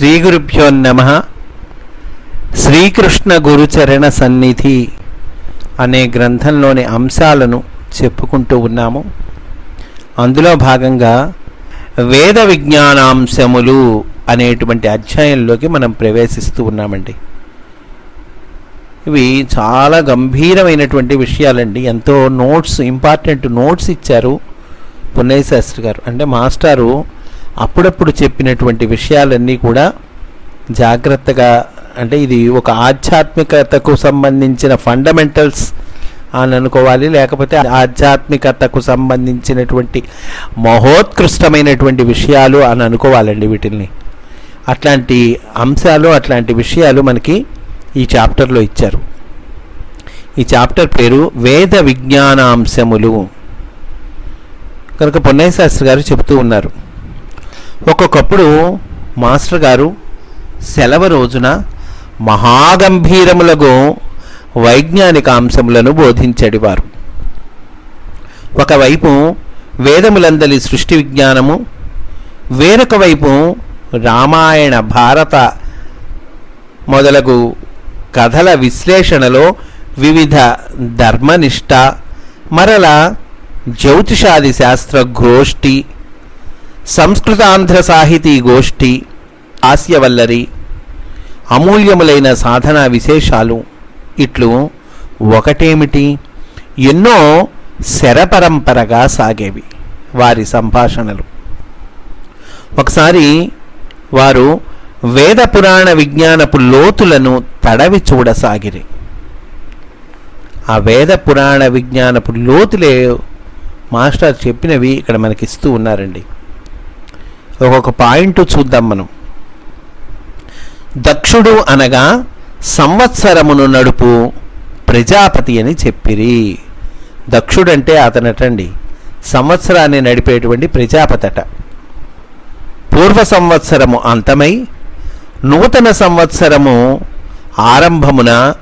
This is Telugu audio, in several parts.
శ్రీ గురుభ్యో నమ. శ్రీకృష్ణ గురుచరణ సన్నిధి అనే గ్రంథంలోని అంశాలను చెప్పుకుంటూ ఉన్నాము. అందులో భాగంగా వేద విజ్ఞానాంశములు అనేటువంటి అధ్యాయంలోకి మనం ప్రవేశిస్తూ ఉన్నామండి. ఇవి చాలా గంభీరమైనటువంటి విషయాలండి. ఎంతో నోట్స్ ఇంపార్టెంట్ నోట్స్ ఇచ్చారు పున్నయ్య శాస్త్రి గారు. అంటే మాస్టారు అప్పుడప్పుడు చెప్పినటువంటి విషయాలన్నీ కూడా జాగ్రత్తగా అంటే ఇది ఒక ఆధ్యాత్మికతకు సంబంధించిన ఫండమెంటల్స్ అని అనుకోవాలి. లేకపోతే ఆధ్యాత్మికతకు సంబంధించినటువంటి మహోత్కృష్టమైనటువంటి విషయాలు అని అనుకోవాలండి వీటిల్ని. అట్లాంటి అంశాలు అట్లాంటి విషయాలు మనకి ఈ చాప్టర్లో ఇచ్చారు. ఈ చాప్టర్ పేరు వేద విజ్ఞానాంశములు. కనుక పొన్నయ్య శాస్త్రి గారు చెబుతూ ఉన్నారు. ఒక్కొక్కప్పుడు మాస్టర్ గారు సెలవు రోజున మహాగంభీరములకు వైజ్ఞానిక అంశములను బోధించడివారు ఒకవైపు వేదములందలి సృష్టి విజ్ఞానము వేరొక వైపు రామాయణ భారత మొదలగు కథల విశ్లేషణలో వివిధ ధర్మనిష్ట మరల జ్యోతిషాది శాస్త్ర గోష్ఠి సంస్కృతాంధ్ర సాహితీ గోష్ఠి ఆస్యవల్లరి అమూల్యములైన సాధనా విశేషాలు. ఇట్లు ఒకటేమిటి? ఎన్నో శరపరంపరగా సాగేవి వారి సంభాషణలు. ఒకసారి వారు వేద పురాణ విజ్ఞానపు లోతులను తడవి చూడసాగిరి. ఆ వేద పురాణ విజ్ఞానపు లోతులే మాస్టర్ చెప్పినవి ఇక్కడ మనకి ఇస్తూ ఉన్నారండి. ఒక్కొక్క పాయింట్ చూద్దాం మనం. దక్షుడు అనగా సంవత్సరమును నడుపు ప్రజాపతి అని చెప్పిరి. దక్షుడంటే అతనటండి. సంవత్సరాన్ని నడిపేటువంటి ప్రజాపతట. పూర్వ సంవత్సరము అంతమై నూతన సంవత్సరము ఆరంభమున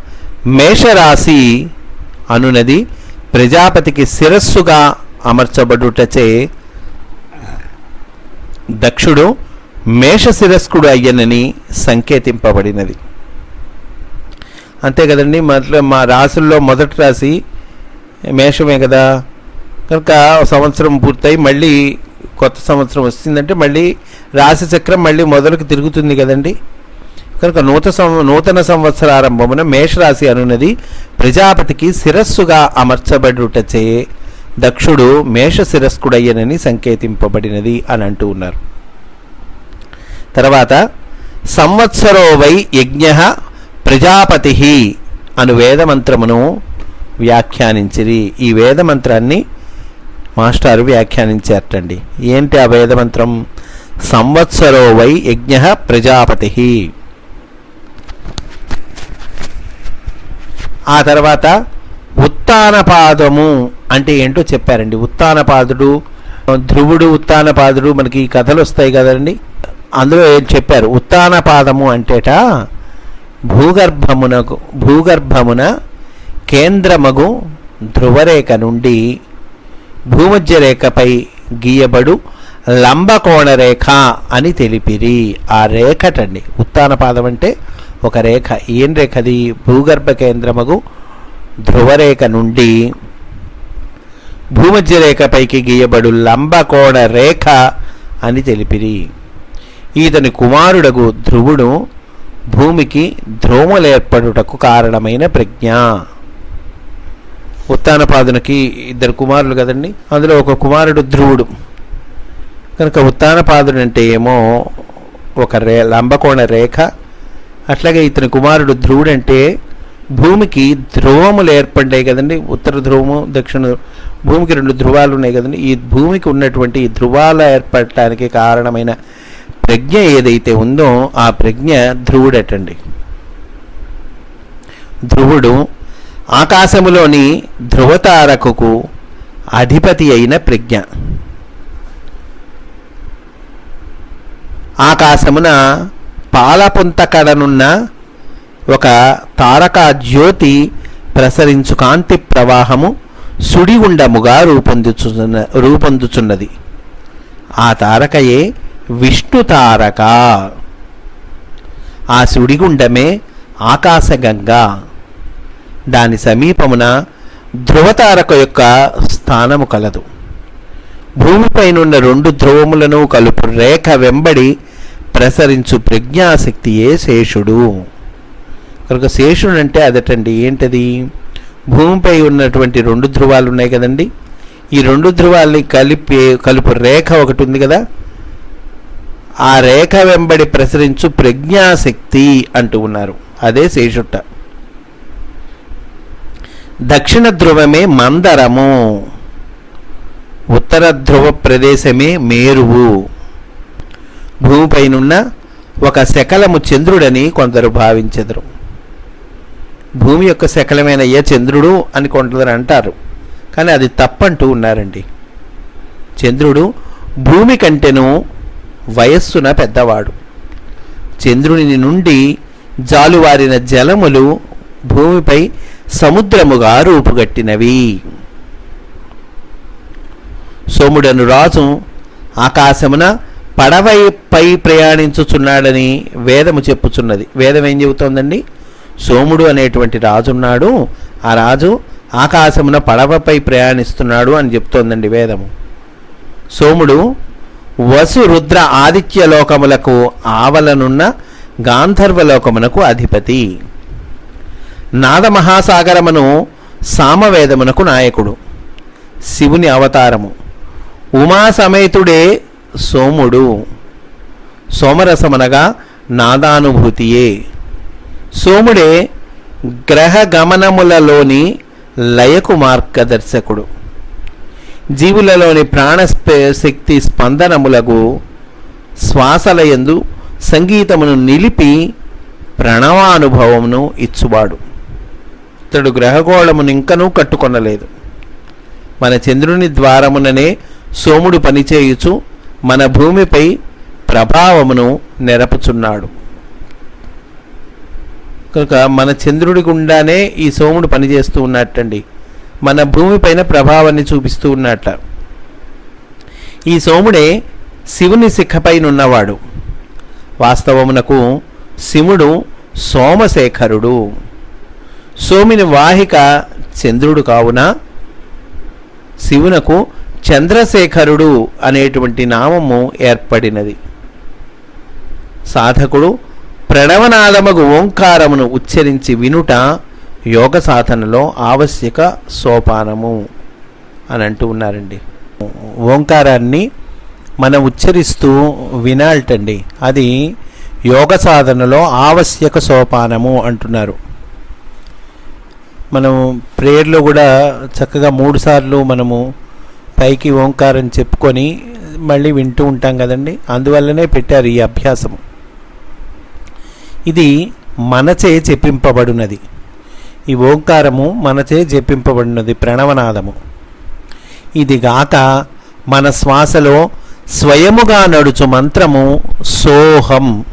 మేషరాశి అనునది ప్రజాపతికి శిరస్సుగా అమర్చబడుటచే దక్షుడు మేషశిరస్కుడు అయ్యనని సంకేతింపబడినది. అంతే కదండి మొదట మా రాసుల్లో మొదటి రాశి మేషమే కదా. కనుక సంవత్సరం పూర్తయి మళ్ళీ కొత్త సంవత్సరం వస్తుందంటే మళ్ళీ రాశి చక్రం మళ్ళీ మొదలకు తిరుగుతుంది కదండి. కనుక నూతన సం నూతన సంవత్సర ఆరంభమున మేషరాశి అనున్నది ప్రజాపతికి శిరస్సుగా అమర్చబడుటచే దక్షుడు మేషశిరస్కుడయ్యనని సంకేతింపబడినది అని అంటూ ఉన్నారు. తర్వాత సంవత్సరో వై యజ్ఞ ప్రజాపతి అను వేదమంత్రమును వ్యాఖ్యానించిరి. ఈ వేదమంత్రాన్ని మాస్టారు వ్యాఖ్యానించారటండి. ఏంటి ఆ వేదమంత్రం? సంవత్సరో వై యజ్ఞ ప్రజాపతి. ఆ తర్వాత ఉత్తానపాదము అంటే ఏంటో చెప్పారండి. ఉత్తానపాదుడు ధ్రువుడు ఉత్తానపాదుడు మనకి ఈ కథలు వస్తాయి కదండి. అందులో ఏం చెప్పారు? ఉత్తానపాదము అంటేట భూగర్భమునకు భూగర్భమున కేంద్రమగు ధ్రువరేఖ నుండి భూమధ్య రేఖపై గీయబడు లంబకోణ రేఖ అని తెలిపిరి. ఆ రేఖటండి. ఉత్తానపాదం అంటే ఒక రేఖ. ఏం రేఖది? భూగర్భ కేంద్రమగు ధ్రువరేఖ నుండి భూమధ్య రేఖపైకి గీయబడు లంబకోణ రేఖ అని తెలిపిరి. ఈతని కుమారుడగు ధ్రువుడు భూమికి ధ్రువములేర్పడుటకు కారణమైన ప్రజ్ఞ. ఉత్తానపాదునికి ఇద్దరు కుమారులు కదండి? అందులో ఒక కుమారుడు ధ్రువుడు. కనుక ఉత్తానపాదుడు అంటే ఏమో ఒక రే లంబకోణ రేఖ. అట్లాగే ఇతని కుమారుడు ధ్రువుడు అంటే భూమికి ధ్రువములు ఏర్పడ్డాయి కదండి? ఉత్తర ధ్రువము దక్షిణ భూమికి రెండు ధ్రువాలు ఉన్నాయి కదండి. ఈ భూమికి ఉన్నటువంటి ఈ ఏర్పడటానికి కారణమైన ప్రజ్ఞ ఏదైతే ఉందో ఆ ప్రజ్ఞ ధ్రువుడటండి. ధ్రువుడు ఆకాశములోని ధ్రువతారకుకు అధిపతి అయిన ప్రజ్ఞ. ఆకాశమున పాలపుంతకడనున్న ఒక తారకా జ్యోతి ప్రసరించు కాంతి ప్రవాహము సుడిగుండముగా రూపొందుచున్న రూపొందుచున్నది. ఆ తారకయే విష్ణు తారక. ఆ సుడిగుండమే ఆకాశగంగా. దాని సమీపమున ధ్రువతారక యొక్క స్థానము కలదు. భూమిపైనున్న రెండు ధ్రువములను కలుపు రేఖ వెంబడి ప్రసరించు ప్రజ్ఞాశక్తియే శేషుడు. కనుక శేషుడు అంటే అదటండి ఏంటది? భూమిపై ఉన్నటువంటి రెండు ధ్రువాలు ఉన్నాయి కదండి. ఈ రెండు ధ్రువాల్ని కలిపి కలుపు రేఖ ఒకటి ఉంది కదా. ఆ రేఖ వెంబడి ప్రసరించు ప్రజ్ఞాశక్తి అంటూ ఉన్నారు. అదే శేషుట్ట. దక్షిణ ధ్రువమే మందరము. ఉత్తర ధ్రువ ప్రదేశమే మేరువు. భూమిపైనున్న ఒక శకలము చంద్రుడని కొందరు భావించెదరు. భూమి యొక్క శకలమైన ఏ చంద్రుడు అని కొందరు అంటారు. కానీ అది తప్పంటూ ఉన్నారండి. చంద్రుడు భూమి కంటేను వయస్సున పెద్దవాడు. చంద్రుని నుండి జాలువారిన జలములు భూమిపై సముద్రముగా రూపుగట్టినవి. సోముడను రాజు ఆకాశమున పడవపై ప్రయాణించుచున్నాడని వేదము చెప్పుచున్నది. వేదం ఏం చెబుతోందండి? సోముడు అనేటువంటి రాజున్నాడు. ఆ రాజు ఆకాశమున పడవపై ప్రయాణిస్తున్నాడు అని చెప్తోందండి వేదము. సోముడు వసు రుద్ర ఆదిత్య లోకములకు ఆవలనున్న గాంధర్వలోకమునకు అధిపతి. నాదమహాసాగరమును సామవేదమునకు నాయకుడు. శివుని అవతారము. ఉమాసమేతుడే సోముడు. సోమరసమనగా నాదానుభూతియే. సోముడే గ్రహ గమనములలోని లయకు మార్గదర్శకుడు. జీవులలోని ప్రాణ శక్తి స్పందనములకు శ్వాసలయందు సంగీతమును నిలిపి ప్రణవానుభవమును ఇచ్చువాడు. ఇతడు గ్రహగోళమును ఇంకనూ కట్టుకొనలేదు. మన చంద్రుని ద్వారముననే సోముడు పనిచేయుచు మన భూమిపై ప్రభావమును నెరపుచున్నాడు. కనుక మన చంద్రుడి గుండానే ఈ సోముడు పనిచేస్తూ ఉన్నట్టండి మన భూమిపైన ప్రభావాన్ని చూపిస్తూ ఉన్నట్ట ఈ సోముడే శివుని శిఖపైనున్నవాడు వాస్తవమునకు శివుడు సోమశేఖరుడు. సోమిని వాహిక చంద్రుడు కావున శివునకు చంద్రశేఖరుడు అనేటువంటి నామము ఏర్పడినది. సాధకుడు ప్రణవనాదమగు ఓంకారమును ఉచ్చరించి వినుట యోగ సాధనలో ఆవశ్యక సోపానము అని అంటూ ఉన్నారండి. ఓంకారాన్ని మనం ఉచ్చరిస్తూ వినాలటండి. అది యోగ సాధనలో ఆవశ్యక సోపానము అంటున్నారు. మనం ప్రేయర్లో కూడా చక్కగా మూడుసార్లు మనము పైకి ఓంకారం చెప్పుకొని మళ్ళీ వింటూ ఉంటాం కదండి. అందువల్లనే పెట్టారు ఈ అభ్యాసము. ఇది మనచే చెప్పింపబడినది. ఈ ఓంకారము మనచే జపింపబడినది ప్రణవనాదము. ఇది గాక మన శ్వాసలో స్వయముగా నడుచు మంత్రము సోహం.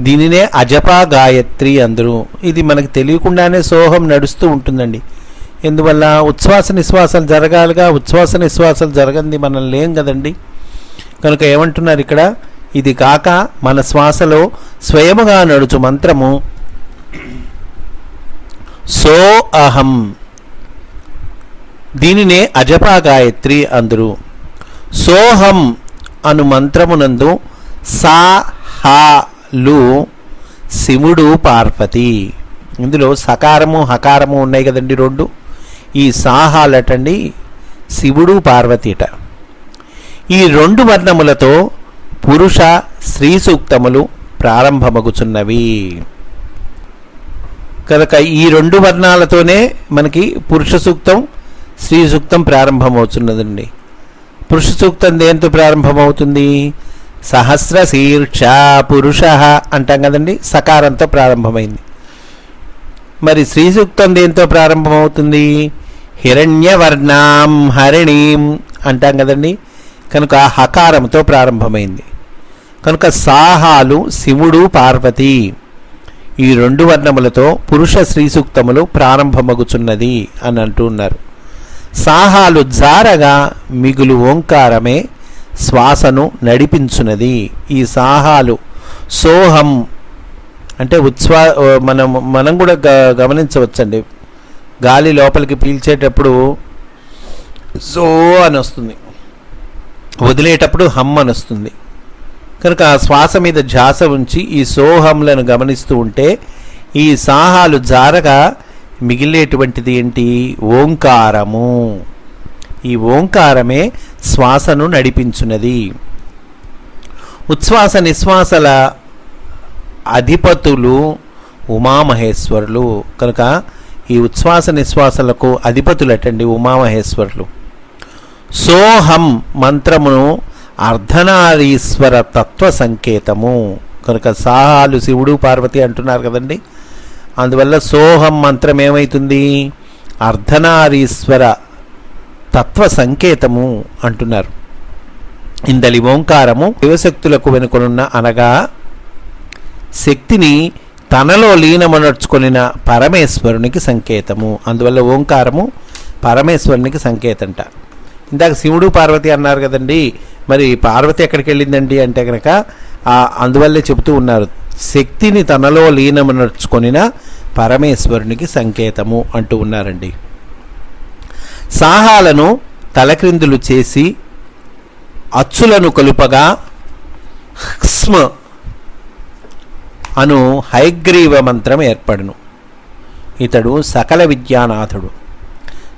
దీనినే అజపా గాయత్రి అందరూ. ఇది మనకు తెలియకుండానే సోహం నడుస్తూ ఉంటుందండి. ఎందువల్ల ఉచ్ఛ్వాస నిశ్వాసాలు జరగాలిగా ఉచ్ఛ్వాస నిశ్వాసాలు జరగంది మనం లేం కదండి? కనుక ఏమంటున్నారు ఇక్కడ? ఇది కాక మన శ్వాసలో స్వయముగా నడుచు మంత్రము. సో అహం. దీనినే అజపా గాయత్రి అందరు. సోహం అను మంత్రమునందు సా హాలు శివుడు పార్వతి. ఇందులో సకారము హకారము ఉన్నాయి కదండి రెండు. ఈ సాహాలటండి శివుడు పార్వతిట ఈ రెండు వర్ణములతో పురుష స్త్రీ సూక్తములు ప్రారంభమగుచున్నవి. కనుక ఈ రెండు వర్ణాలతోనే మనకి పురుష సూక్తం స్త్రీ సూక్తం ప్రారంభమవుతున్నదండి పురుష సూక్తం దేంతో ప్రారంభమవుతుంది? సహస్ర శీర్ష పురుష అంటాం కదండి సకారంతో ప్రారంభమైంది. మరి స్త్రీ సూక్తం దేంతో ప్రారంభమవుతుంది? హిరణ్యవర్ణాం హరిణీం అంటాం కదండి కనుక హకారంతో ప్రారంభమైంది. కనుక సాహాలు శివుడు పార్వతి ఈ రెండు వర్ణములతో పురుష స్త్రీ సూక్తములు ప్రారంభమగుచున్నది అని అంటూ ఉన్నారు. సాహాలు జారగా మిగులు ఓంకారమే శ్వాసను నడిపించున్నది. ఈ సాహాలు సోహం అంటే ఉచ్ఛ్వా మనం మనం కూడా గ గమనించవచ్చండి. గాలి లోపలికి పీల్చేటప్పుడు సో అని వస్తుంది. వదిలేటప్పుడు హమ్ కనుక ఆ శ్వాస మీద ధ్యాస ఉంచి ఈ సోహంలను గమనిస్తూ ఉంటే ఈ సాహాలు జారగా మిగిలేటువంటిది ఏంటి? ఓంకారము. ఈ ఓంకారమే శ్వాసను నడిపించున్నది. ఉచ్ఛ్వాస నిశ్వాసల అధిపతులు ఉమామహేశ్వరులు. కనుక ఈ ఉచ్ఛ్వాస నిశ్వాసలకు అధిపతులటండి ఉమామహేశ్వరులు. సోహం మంత్రమును అర్ధనారీశ్వర తత్వ సంకేతము. కనుక సాహాలు శివుడు పార్వతి అంటున్నారు కదండి. అందువల్ల సోహం మంత్రం ఏమవుతుంది అర్ధనారీశ్వర తత్వ సంకేతము అంటున్నారు. ఇందలి ఓంకారము శివశక్తులకు వెనుకనున్న అనగా శక్తిని తనలో లీనమనర్చుకొనిన పరమేశ్వరునికి సంకేతము. అందువల్ల ఓంకారము పరమేశ్వరునికి సంకేతంట. ఇందాక శివుడు పార్వతి అన్నారు కదండి మరి పార్వతి ఎక్కడికి వెళ్ళిందండి అంటే కనుక అందువల్లే చెబుతూ ఉన్నారు. శక్తిని తనలో లీనమనర్చుకొనిన పరమేశ్వరునికి సంకేతము అంటూ ఉన్నారండి. సాహాలను తలక్రిందులు చేసి అచ్చులను కలుపగా హ్స్మ అను హైగ్రీవ మంత్రం ఏర్పడును. ఇతడు సకల విద్యానాథుడు.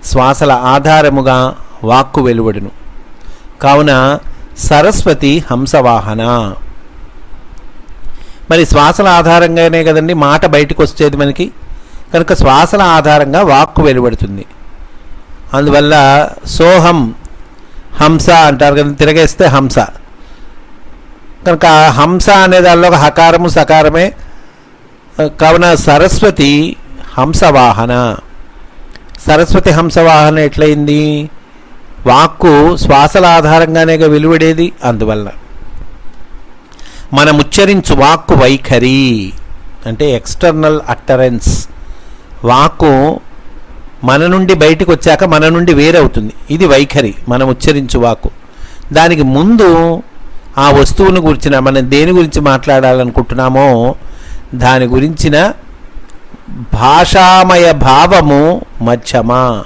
శ్వాసల ఆధారముగా వాక్కు వెలువడును. కావున సరస్వతి హంసవాహన. మరి శ్వాసల ఆధారంగానే కదండి మాట బయటకు వచ్చేది మనకి. కనుక శ్వాసల ఆధారంగా వాక్కు వెలువడుతుంది. అందువల్ల సోహం హంస అంటారు కదా తిరగేస్తే హంస. కనుక హంస అనే దానిలో ఒక హకారము సకారమే. కావున సరస్వతి హంసవాహన. సరస్వతి హంసవాహన ఎట్లయింది? వాక్కు శ్వాసల ఆధారంగానే వెలువడేది అందువల్ల మనం ఉచ్చరించు వాక్కు వైఖరి అంటే ఎక్స్టర్నల్ అట్టరెన్స్ వాక్కు మన నుండి బయటకు వచ్చాక మన నుండి వేరవుతుంది. ఇది వైఖరి మనం ఉచ్చరించు వాక్కు. దానికి ముందు ఆ వస్తువును గురించిన మనం దేని గురించి మాట్లాడాలనుకుంటున్నామో దాని గురించిన భాషామయ భావము మధ్యమా?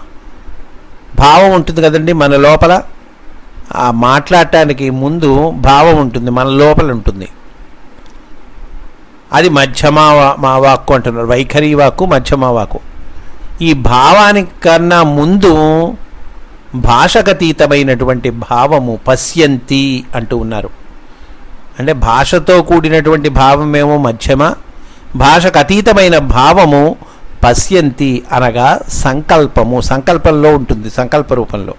భావం ఉంటుంది కదండి మన లోపల. ఆ మాట్లాడటానికి ముందు భావం ఉంటుంది మన లోపల ఉంటుంది. అది మధ్యమా మా వాక్కు అంటున్నారు. వైఖరి వాక్కు మధ్యమా వాక్కు. ఈ భావానికి కన్నా ముందు భాషకతీతమైనటువంటి భావము పశ్యంతి అంటూ ఉన్నారు. అంటే భాషతో కూడినటువంటి భావమేమో మధ్యమ భాషకు అతీతమైన భావము పశ్యంతి అనగా సంకల్పము. సంకల్పంలో ఉంటుంది సంకల్ప రూపంలో.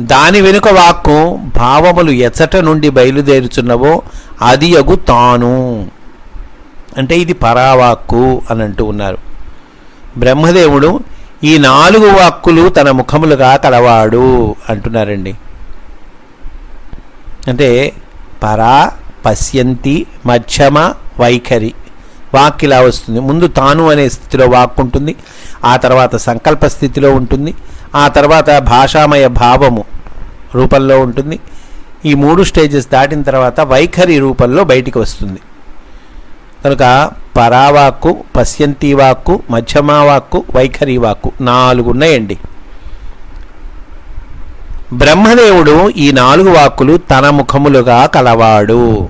దాని వెనుక వాక్కు భావములు ఎచ్చట నుండి బయలుదేరుచున్నవో అది అగు తాను. అంటే ఇది పరావాక్కు అని అంటూ ఉన్నారు. బ్రహ్మదేవుడు ఈ నాలుగు వాక్కులు తన ముఖములుగా కలవాడు అంటున్నారండి. అంటే పరా పశ్యంతి మధ్యమ వైఖరి. వాక్ ఇలా వస్తుంది. ముందు తాను అనే స్థితిలో వాక్ ఉంటుంది ఆ తర్వాత సంకల్ప స్థితిలో ఉంటుంది. ఆ తర్వాత భాషామయ భావము రూపంలో ఉంటుంది. ఈ మూడు స్టేజెస్ దాటిన తర్వాత వైఖరి రూపంలో బయటికి వస్తుంది. కనుక పరావాక్కు పశ్యంతి వాక్కు మధ్యమా వాక్కు వైఖరి వాక్కు నాలుగు ఉన్నాయండి బ్రహ్మదేవుడు ఈ నాలుగు వాక్కులు తన ముఖములుగా కలవాడు.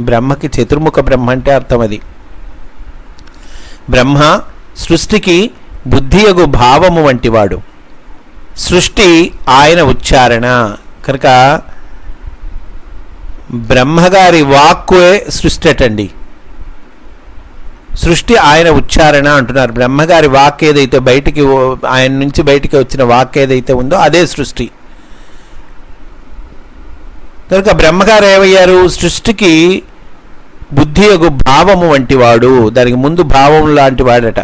బ్రహ్మకి చతుర్ముఖ బ్రహ్మ అంటే అర్థం అది బ్రహ్మ సృష్టికి బుద్ధియగు భావము వంటివాడు. సృష్టి ఆయన ఉచ్చారణ. కనుక బ్రహ్మగారి వాక్కువే సృష్టి అటండి సృష్టి ఆయన ఉచ్చారణ అంటున్నారు. బ్రహ్మగారి వాక్ ఏదైతే బయటికి ఆయన నుంచి బయటికి వచ్చిన వాక్ ఏదైతే ఉందో అదే సృష్టి. కనుక బ్రహ్మగారు ఏమయ్యారు? సృష్టికి బుద్ధి యొక్క భావము వంటివాడు దానికి ముందు భావం లాంటి వాడట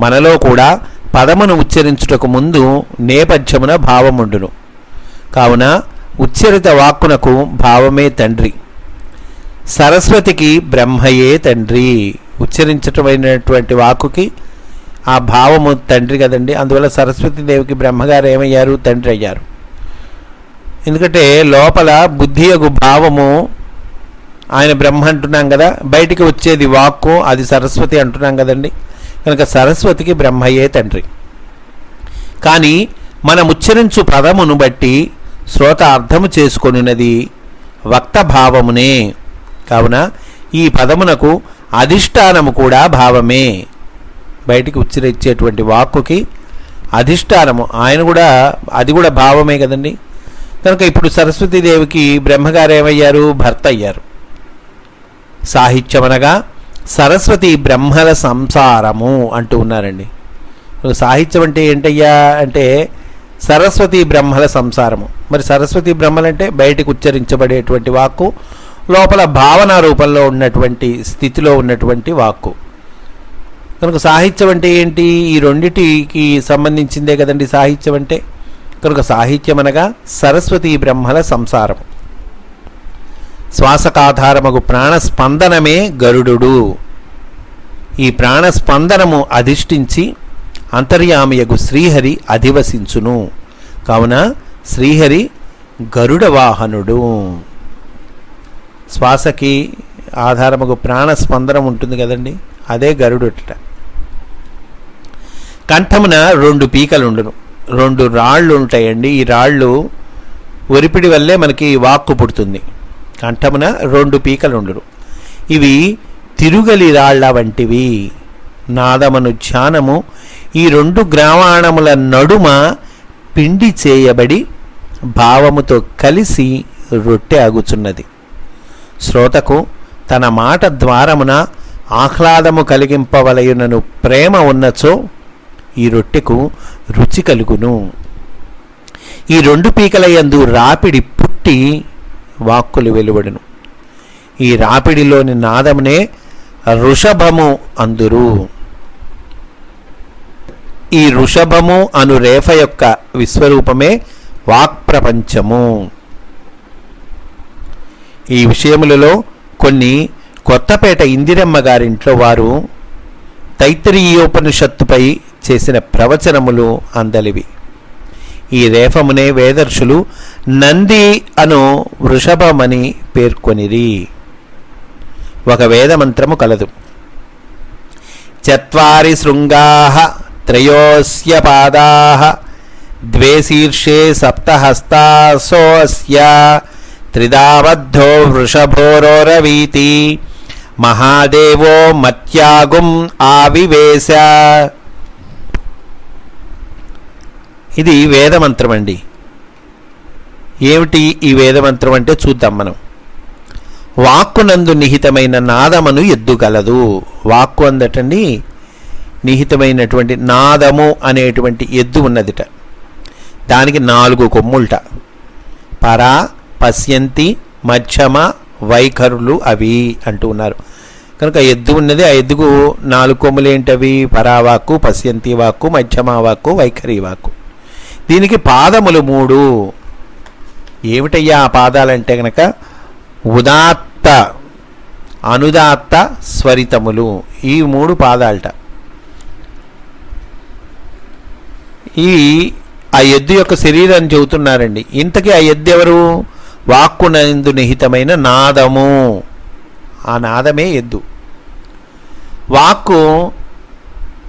మనలో కూడా పదమును ఉచ్చరించుటకు ముందు నేపథ్యమున భావముండును. కావున ఉచ్చరిత వాక్కునకు భావమే తండ్రి. సరస్వతికి బ్రహ్మయే తండ్రి. ఉచ్చరించటమైనటువంటి వాక్కుకి ఆ భావము తండ్రి కదండి. అందువల్ల సరస్వతీదేవికి బ్రహ్మగారు ఏమయ్యారు? తండ్రి అయ్యారు. ఎందుకంటే లోపల బుద్ధి యొక్క భావము ఆయన బ్రహ్మ అంటున్నాం కదా బయటికి వచ్చేది వాక్కు అది సరస్వతి అంటున్నాం కదండి. కనుక సరస్వతికి బ్రహ్మయ్యే తండ్రి. కానీ మనం ఉచ్చరించు పదమును బట్టి శ్రోత అర్థము చేసుకొనున్నది వక్త భావమునే కావున ఈ పదమునకు అధిష్టానము కూడా భావమే. బయటికి ఉచ్చరించేటువంటి వాక్కుకి అధిష్టానము ఆయన కూడా అది కూడా భావమే కదండి. కనుక ఇప్పుడు సరస్వతీదేవికి బ్రహ్మగారు ఏమయ్యారు? భర్త అయ్యారు. సాహిత్యం అనగా సరస్వతి బ్రహ్మల సంసారము అంటూ ఉన్నారండి. సాహిత్యం అంటే ఏంటయ్యా అంటే సరస్వతి బ్రహ్మల సంసారము. మరి సరస్వతి బ్రహ్మలంటే బయటకు ఉచ్చరించబడేటువంటి వాక్కు లోపల భావన రూపంలో ఉన్నటువంటి స్థితిలో ఉన్నటువంటి వాక్కు. కనుక సాహిత్యం అంటే ఏంటి? ఈ రెండిటికి సంబంధించిందే కదండి సాహిత్యం అంటే. కనుక సాహిత్యం అనగా సరస్వతి బ్రహ్మల సంసారం శ్వాసకాధారమగు ప్రాణస్పందనమే గరుడు ఈ ప్రాణస్పందనము అధిష్ఠించి అంతర్యామియగు శ్రీహరి అధివసించును. కావున శ్రీహరి గరుడ వాహనుడు శ్వాసకి ఆధారముగు ప్రాణస్పందనం ఉంటుంది కదండి అదే గరుడుట కంఠమున రెండు పీకలుండును. రెండు రాళ్ళు ఉంటాయండి ఈ రాళ్ళు ఒరిపిడి వల్లే మనకి వాక్కు పుడుతుంది. కంఠమున రెండు పీకలుండును. ఇవి తిరుగలి రాళ్ళ వంటివి. నాదమను ధ్యానము ఈ రెండు గ్రామాణముల నడుమ పిండి చేయబడి భావముతో కలిసి రొట్టె అగుచున్నది. శ్రోతకు తన మాట ద్వారమున ఆహ్లాదము కలిగింపవలయునను ప్రేమ ఉన్నచో ఈ రొట్టెకు రుచి కలుగును. ఈ రెండు పీకలయందు రాపిడి పుట్టి వాక్కులు వెలువడును. ఈ రాపిడిలోని నాదమునే ఋషభము అందురు. ఈ ఋషభము అను రేఫ యొక్క విశ్వరూపమే వాక్ప్రపంచము. ఈ విషయములలో కొన్ని కొత్తపేట ఇందిరమ్మ గారింట్లో వారు తైత్తరీయోపనిషత్తుపై చేసిన ప్రవచనములు అందలివి. ఈ రేఫమునే వేదర్షులు నంది అను వృషభమని పేర్కొనిరి. ఒక వేదమంత్రము కలదు. చత్వారి శృంగా త్రయోస్య పాదా ద్వే శీర్షే సప్తహస్తాసోస్య త్రిదాబద్ధో వృషభోరోరవీతి మహాదేవో మత్యాగుం ఆవివేశ. ఇది వేదమంత్రమండి. ఏమిటి ఈ వేదమంత్రం అంటే చూద్దాం మనం. వాక్కునందు నిహితమైన నాదమును ఎద్దుగలదు. వాక్కు అందటండి నిహితమైనటువంటి నాదము అనేటువంటి ఎద్దు ఉన్నదిట. దానికి నాలుగు కొమ్ముల్ట. పరా పశ్యంతి మధ్యమ వైఖరులు అవి అంటూ ఉన్నారు. కనుక ఎద్దు ఉన్నది ఆ ఎద్దుకు నాలుగు కొమ్ములు ఏంటవి? పరావాక్కు పశ్యంతి వాక్కు మధ్యమ వాక్కు వైఖరి వాక్కు. దీనికి పాదములు మూడు. ఏమిటయ్యా ఆ పాదాలంటే గనక ఉదాత్త అనుదాత్త స్వరితములు. ఈ మూడు పాదాలట. ఈ ఆ ఎద్దు యొక్క శరీరాన్ని చెబుతున్నారండి. ఇంతకీ ఆ ఎద్దు ఎవరు? వాక్కునందు నిహితమైన నాదము. ఆ నాదమే ఎద్దు. వాక్కు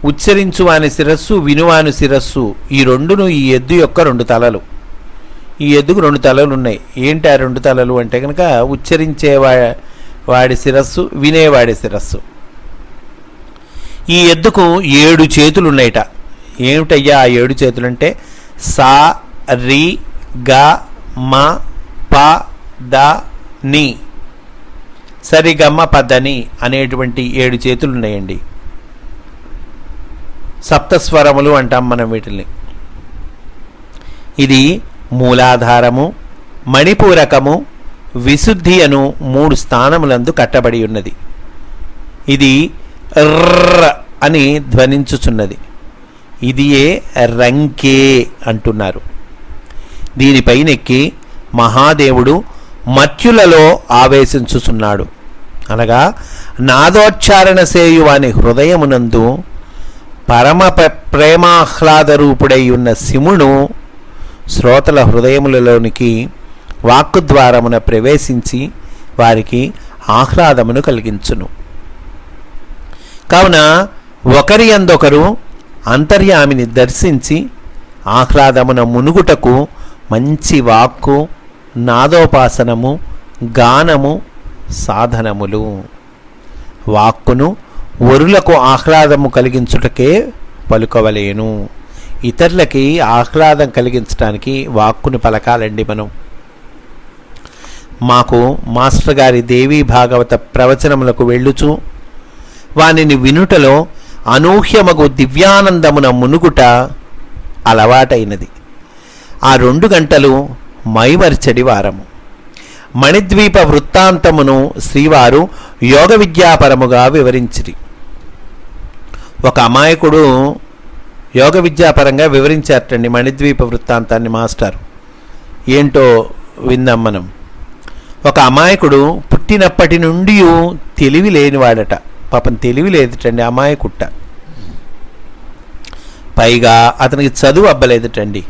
ఉచ్చరించువాని శిరస్సు వినువాని శిరస్సు. ఈ రెండును ఈ ఎద్దు యొక్క రెండు తలలు. ఈ ఎద్దుకు రెండు తలలు ఉన్నాయి ఏంటి ఆ రెండు తలలు అంటే కనుక ఉచ్చరించే వా- వాడి శిరస్సు వినేవాడి శిరస్సు. ఈ ఎద్దుకు ఏడు చేతులు ఉన్నాయట ఏమిటయ్యా ఆ ఏడు చేతులు అంటే సా రి గ మ ప ద ని. సరిగమ్మ పదని అనేటువంటి ఏడు చేతులు ఉన్నాయండి సప్తస్వరములు అంటాం మనం వీటిని ఇది మూలాధారము మణిపూరకము విశుద్ధి అను మూడు స్థానములందు కట్టబడి ఉన్నది. ఇది ర్ర అని ధ్వనించుచున్నది. ఇది ఏ రంకే అంటున్నారు. దీనిపైనెక్కి మహాదేవుడు మత్యులలో ఆవేశించుచున్నాడు. అనగా నాదోచ్చారణ సేయువాని హృదయమునందు పరమ ప్ర- ప్రేమాహ్లాద రూపుడై ఉన్న శివును శ్రోతల హృదయములలోనికి వాక్కు ద్వారమున ప్రవేశించి వారికి ఆహ్లాదమును కలిగించును. కావున ఒకరి అందొకరు అంతర్యామిని దర్శించి ఆహ్లాదమున మునుగుటకు మంచి వాక్కు నాదోపాసనము గానము సాధనములు. వాక్కును వరులకు ఆహ్లాదము కలిగించుటకే పలుకవలేను. ఇతరులకి ఆహ్లాదం కలిగించడానికి వాక్కుని పలకాలండి మనం. మాకు మాస్టర్ గారి దేవీ భాగవత ప్రవచనములకు వెళ్ళుచు వానిని వినుటలో అనూహ్యమగు దివ్యానందమున మునుగుట అలవాటైనది. ఆ రెండు గంటలు మైమర్చడి వారము. మణిద్వీప వృత్తాంతమును శ్రీవారు యోగ విద్యాపరముగా వివరించిరి. ఒక అమాయకుడు యోగ విద్యాపరంగా వివరించారటండి మణిద్వీప వృత్తాంతాన్ని మాస్టర్. ఏంటో విందాం మనం. ఒక అమాయకుడు పుట్టినప్పటి నుండి తెలివి లేనివాడట. పాపం తెలివి లేదుటండి అమాయకుట్ట. పైగా అతనికి చదువు అబ్బలేదుటండి.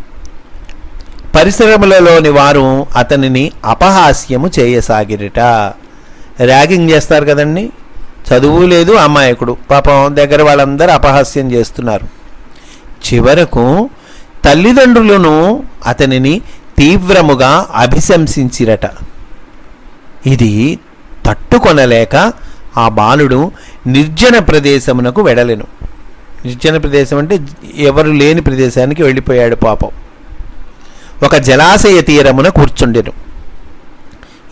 పరిశ్రమలలోని వారు అతనిని అపహాస్యము చేయసాగిరట. ర్యాగింగ్ చేస్తారు కదండి. చదువు లేదు అమాయకుడు. పాపం దగ్గర వాళ్ళందరూ అపహాస్యం చేస్తున్నారు. చివరకు తల్లిదండ్రులను అతనిని తీవ్రముగా అభిశంసించిరట. ఇది తట్టుకొనలేక ఆ బాలుడు నిర్జన ప్రదేశమునకు వెడలెను. నిర్జన ప్రదేశం అంటే ఎవరు లేని ప్రదేశానికి వెళ్ళిపోయాడు పాపం. ఒక జలాశయ తీరమున కూర్చుండెను.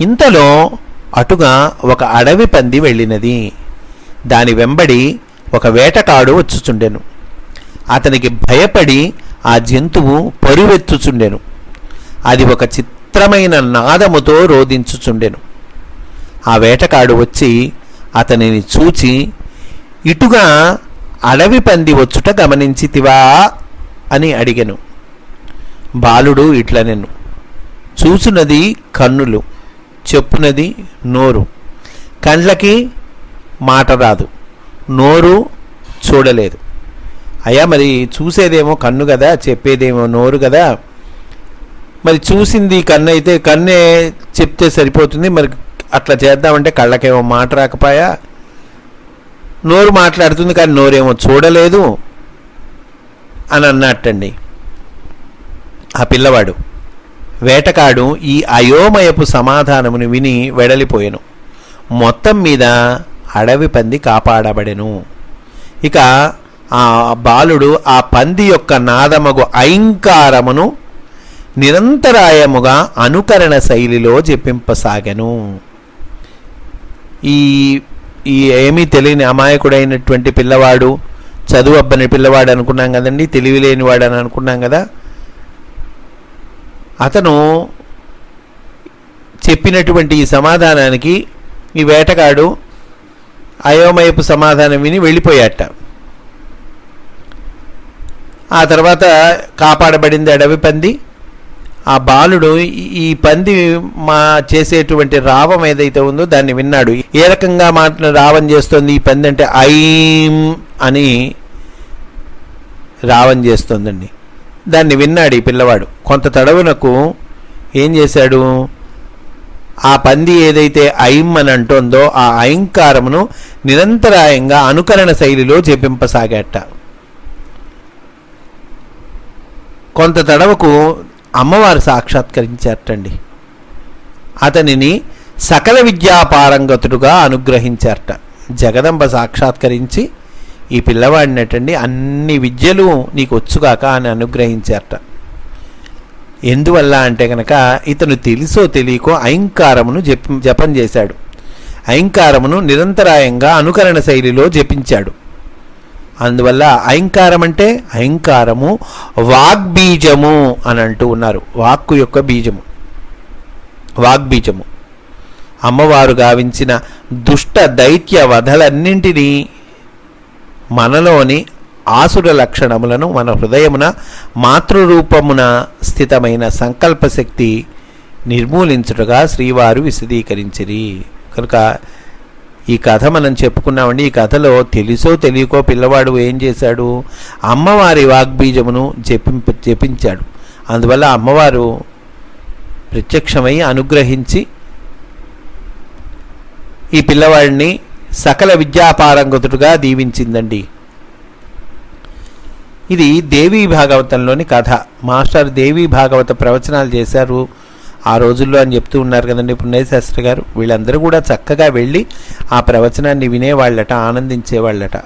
ఇంతలో అటుగా ఒక అడవి పంది వెళ్ళినది. దాని వెంబడి ఒక వేటకాడు వచ్చుచుండెను. అతనికి భయపడి ఆ జంతువు పరువెత్తుచుండెను. అది ఒక చిత్రమైన నాదముతో రోధించుచుండెను. ఆ వేటకాడు వచ్చి అతనిని చూచి ఇటుగా అడవి పంది వచ్చుట గమనించితివా? అని అడిగెను. బాలుడు ఇట్లనెను చూచున్నది కన్నులు చెప్పునది నోరు. కండ్లకి మాట రాదు నోరు చూడలేదు. అయ్యా మరి చూసేదేమో కన్ను కదా చెప్పేదేమో నోరు కదా. మరి చూసింది కన్ను అయితే కన్నే చెప్తే సరిపోతుంది. మరి అట్లా చేద్దామంటే కళ్ళకేమో మాట రాకపోయా? నోరు మాట్లాడుతుంది కానీ నోరేమో చూడలేదు అని అన్నట్టండి. ఆ పిల్లవాడు వేటకాడు ఈ అయోమయపు సమాధానమును విని వెడలిపోయాను. మొత్తం మీద అడవి పంది కాపాడబడెను. ఇక ఆ బాలుడు ఆ పంది యొక్క నాదమగు ఐంకారమును నిరంతరాయముగా అనుకరణ శైలిలో జపింపసాగను. ఈ ఈ ఏమీ తెలియని అమాయకుడైనటువంటి పిల్లవాడు చదువు అబ్బని పిల్లవాడు అనుకున్నాం కదండి తెలివి లేనివాడు అని అనుకున్నాం కదా. అతను చెప్పినటువంటి ఈ సమాధానానికి ఈ వేటగాడు అయోమయపు సమాధానం విని వెళ్ళిపోయాట. ఆ తర్వాత కాపాడబడింది అడవి పంది. ఆ బాలుడు ఈ- పంది మా చేసేటువంటి రావం ఏదైతే ఉందో దాన్ని విన్నాడు. ఏ రకంగా మాట రావం చేస్తుంది ఈ పంది అంటే ఐం అని రావం చేస్తుందండి. దాన్ని విన్నాడు ఈ పిల్లవాడు. కొంత తడవునకు ఏం చేశాడు? ఆ పంది ఏదైతే ఐం అని అంటుందో ఆ ఐంకారమును నిరంతరాయంగా అనుకరణ శైలిలో చెప్పింపసాగాట కొంత తడవకు అమ్మవారు సాక్షాత్కరించారటండి. అతనిని సకల విద్యాపారంగతుడుగా అనుగ్రహించారట. జగదంబ సాక్షాత్కరించి ఈ పిల్లవాడినటండి అన్ని విద్యలు నీకు వచ్చుగాక అని అనుగ్రహించారట. ఎందువల్ల అంటే కనుక ఇతను తెలుసో తెలియకో అయంకారమును జప జపం చేశాడు. ఐంకారమును నిరంతరాయంగా అనుకరణ శైలిలో జపించాడు. అందువల్ల అహంకారం అంటే అహంకారము వాగ్బీజము అని అంటూ ఉన్నారు. వాక్కు యొక్క బీజము. వాగ్బీజము. అమ్మవారు గావించిన దుష్ట దైత్య వధలన్నింటినీ మనలోని ఆసుర లక్షణములను మన హృదయమున మాతృరూపమున స్థితమైన సంకల్పశక్తి నిర్మూలించుటగా శ్రీవారు విశదీకరించిరి. కనుక ఈ కథ మనం చెప్పుకున్నామండి. ఈ కథలో తెలుసో తెలియకో పిల్లవాడు ఏం చేశాడు? అమ్మవారి వాగ్బీజమును జపింప జపించాడు. అందువల్ల అమ్మవారు ప్రత్యక్షమై అనుగ్రహించి ఈ పిల్లవాడిని సకల విద్యాపారంగతుడుగా దీవించిందండి. ఇది దేవీ భాగవతంలోని కథ. మాస్టర్ దేవీ భాగవత ప్రవచనాలు చేశారు. ఆ రోజుల్లో అని చెప్తూ ఉన్నారు కదండి పుణ్యశాస్త్రి గారు. వీళ్ళందరూ కూడా చక్కగా వెళ్ళి ఆ ప్రవచనాన్ని వినేవాళ్ళట ఆనందించేవాళ్ళట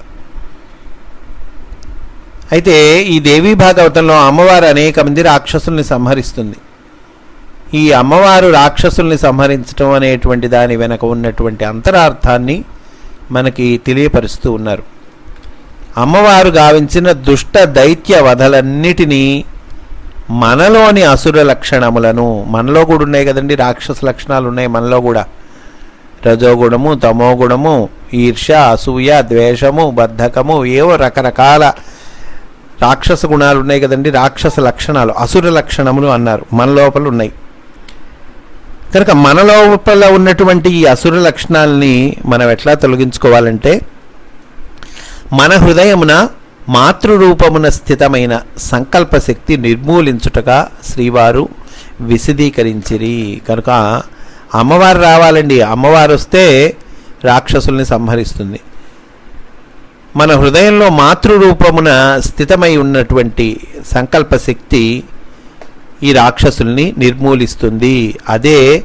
అయితే ఈ దేవీ భాగవతంలో అమ్మవారు అనేక మంది రాక్షసుల్ని సంహరిస్తుంది. ఈ అమ్మవారు రాక్షసుల్ని సంహరించడం అనేటువంటి దాని వెనక ఉన్నటువంటి అంతరార్థాన్ని మనకి తెలియపరుస్తూ ఉన్నారు. అమ్మవారు గావించిన దుష్ట దైత్య వధలన్నిటినీ మనలోని అసుర లక్షణములను మనలో కూడా ఉన్నాయి కదండి రాక్షస లక్షణాలు ఉన్నాయి మనలో కూడా. రజోగుణము తమోగుణము ఈర్ష్య అసూయ ద్వేషము బద్ధకము ఏవో రకరకాల రాక్షస గుణాలు ఉన్నాయి కదండి రాక్షస లక్షణాలు అసుర లక్షణములు అన్నారు మన లోపల ఉన్నాయి. కనుక మన లోపల ఉన్నటువంటి ఈ అసుర లక్షణాలని మనం ఎట్లా తొలగించుకోవాలంటే మన హృదయమున మాతృరూపమున స్థితమైన సంకల్ప శక్తి నిర్మూలించుటగా శ్రీవారు విశదీకరించిరి. కనుక అమ్మవారు రావాలండి. అమ్మవారు వస్తే రాక్షసుల్ని సంహరిస్తుంది. మన హృదయంలో మాతృరూపమున స్థితమై ఉన్నటువంటి సంకల్ప శక్తి ఈ రాక్షసుల్ని నిర్మూలిస్తుంది. అదే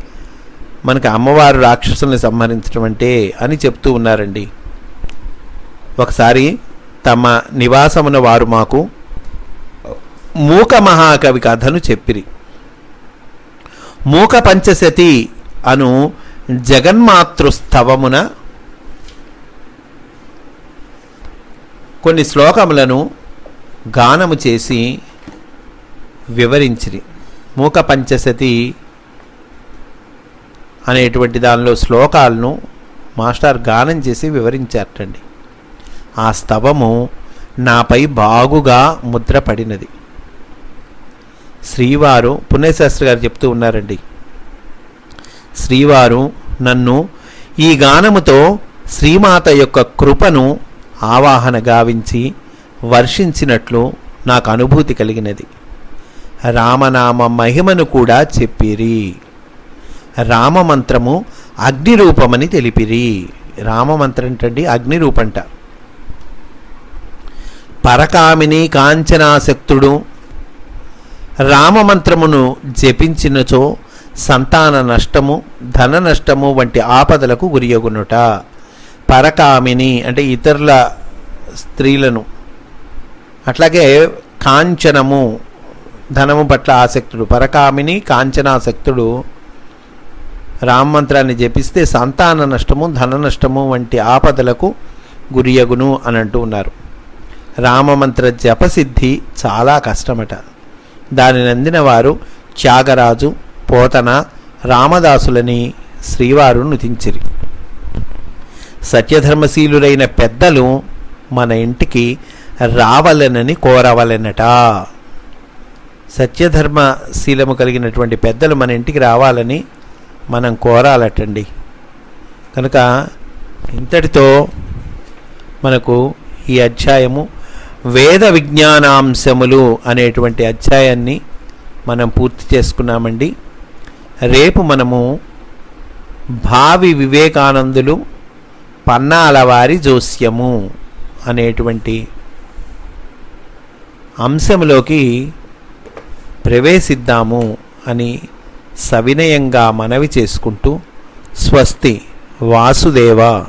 మనకి అమ్మవారు రాక్షసుల్ని సంహరించడం అంటే అని చెప్తూ ఉన్నారండి. ఒకసారి తమ నివాసమున వారు మాకు మూక మహాకవి కథను చెప్పిరి. మూక పంచశతి అను జగన్మాతృస్తవమున కొన్ని శ్లోకములను గానము చేసి వివరించిరి. మూక పంచశతి అనేటువంటి దానిలో శ్లోకాలను మాస్టర్ గానం చేసి వివరించారటండి. ఆ స్తవము నాపై బాగుగా ముద్రపడినది. శ్రీవారు పుణ్యశాస్త్రి గారు చెప్తూ ఉన్నారండి. శ్రీవారు నన్ను ఈ గానముతో శ్రీమాత యొక్క కృపను ఆవాహన గావించి వర్షించినట్లు నాకు అనుభూతి కలిగినది. రామనామ మహిమను కూడా చెప్పిరి. రామమంత్రము అగ్నిరూపమని తెలిపిరి. రామమంత్రం ఏంటండి అగ్నిరూపంట. పరకామిని కాంచనాశక్తుడు రామమంత్రమును జపించినచో సంతాన నష్టము ధన నష్టము వంటి ఆపదలకు గురియగునుట. పరకామిని అంటే ఇతరుల స్త్రీలను. అట్లాగే కాంచనము ధనము పట్ల ఆసక్తుడు. పరకామిని కాంచనాసక్తుడు రామమంత్రాన్ని జపిస్తే సంతాన నష్టము ధన నష్టము వంటి ఆపదలకు గురియగును అని అంటూ ఉన్నారు. రామమంత్ర జపసిద్ధి చాలా కష్టమట. దానిని అందిన వారు త్యాగరాజు పోతన రామదాసులని శ్రీవారు నుతించిరి. సత్యధర్మశీలురైన పెద్దలు మన ఇంటికి రావలెనని కోరవలెనట. సత్యధర్మశీలము కలిగినటువంటి పెద్దలు మన ఇంటికి రావాలని మనం కోరాలటండి. కనుక ఇంతటితో మనకు ఈ అధ్యాయము వేద విజ్ఞానాంశములు అనేటువంటి అధ్యాయాన్ని మనం పూర్తి చేసుకున్నామండి. రేపు మనము భావి వివేకానందులు పన్నాలవారి జోస్యము అనేటువంటి అంశంలోకి ప్రవేశిద్దాము అని సవినయంగా మనవి చేసుకుంటూ స్వస్తి వాసుదేవ.